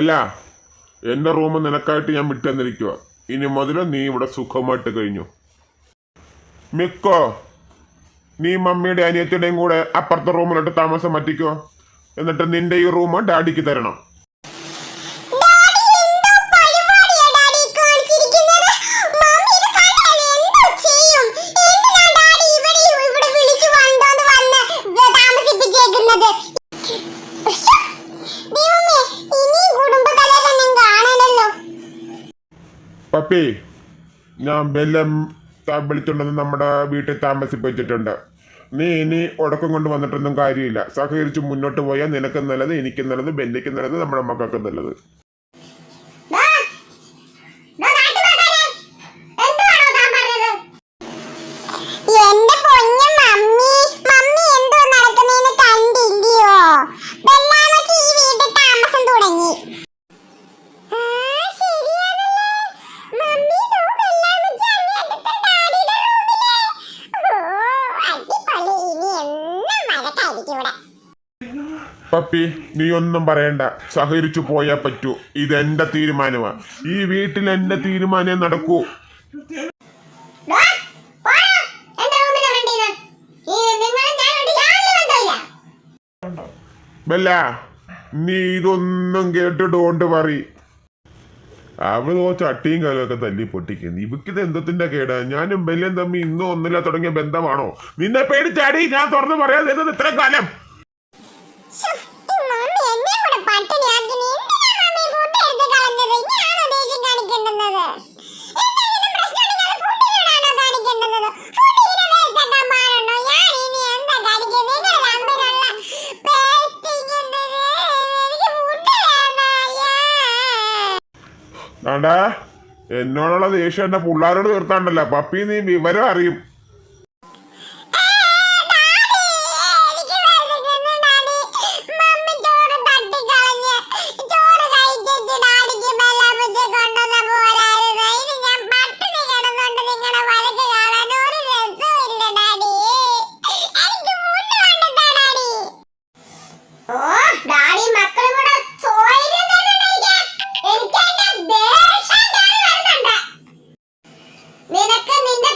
Bella എന്റെ room നിനക്കായിട്ട് ഞാൻ വിട്ടു തന്നിരിക്കുക ഇനി മുതൽ നീ ഇവിടെ സുഖമായിട്ട് കഴിഞ്ഞു. മിക്കോ നീ മമ്മിയുടെ അനിയത്തിയുടെയും കൂടെ അപ്പുറത്തെ റൂമിലോട്ട് താമസം മാറ്റിക്കോ. എന്നിട്ട് നിന്റെ ഈ റൂം ഡാഡിക്ക് തരണം. പപ്പി ഞാൻ ബെല്ലം വിളിച്ചിട്ടുണ്ടെന്ന് നമ്മുടെ വീട്ടിൽ താമസിപ്പിച്ചിട്ടുണ്ട് നീ ഇനി ഉടക്കം കൊണ്ട് വന്നിട്ടൊന്നും കാര്യമില്ല സഹകരിച്ച് മുന്നോട്ട് പോയാൽ നിനക്ക് നല്ലത് എനിക്ക് നല്ലത് ബെല്ലിക്ക് നല്ലത് നമ്മുടെ മക്കൾക്ക് നല്ലത്? എന്റെ പപ്പി നീ ഒന്നും പറയണ്ട. സഹകരിച്ചു പോയാ പറ്റൂ. ഇത് എന്റെ തീരുമാനമാ. ഈ വീട്ടിൽ എന്റെ തീരുമാനമേ നടക്കൂ. ബല്ല നീ ഇതൊന്നും കേട്ട് ഡോണ്ട് പറ അവളോ ചട്ടിയും കാലൊക്കെ തല്ലി പൊട്ടിക്കുന്നു ഇവക്കിത് എന്തത്തിന്റെ കേടാ? ഞാനും ബെല്ലും തമ്മി ഇന്നും ഒന്നില്ല തുടങ്ങിയ ബന്ധമാണോ? നിന്നെ പേടിച്ചാടി ഞാൻ തുറന്നു പറയാതെ ഇത്ര കാലം. എന്നോടുള്ള ദേഷ്യം എന്റെ പിള്ളേരോട് തീർത്താണ്ടല്ലോ. പപ്പി നീ വിവരം അറിയും. Mira, camina.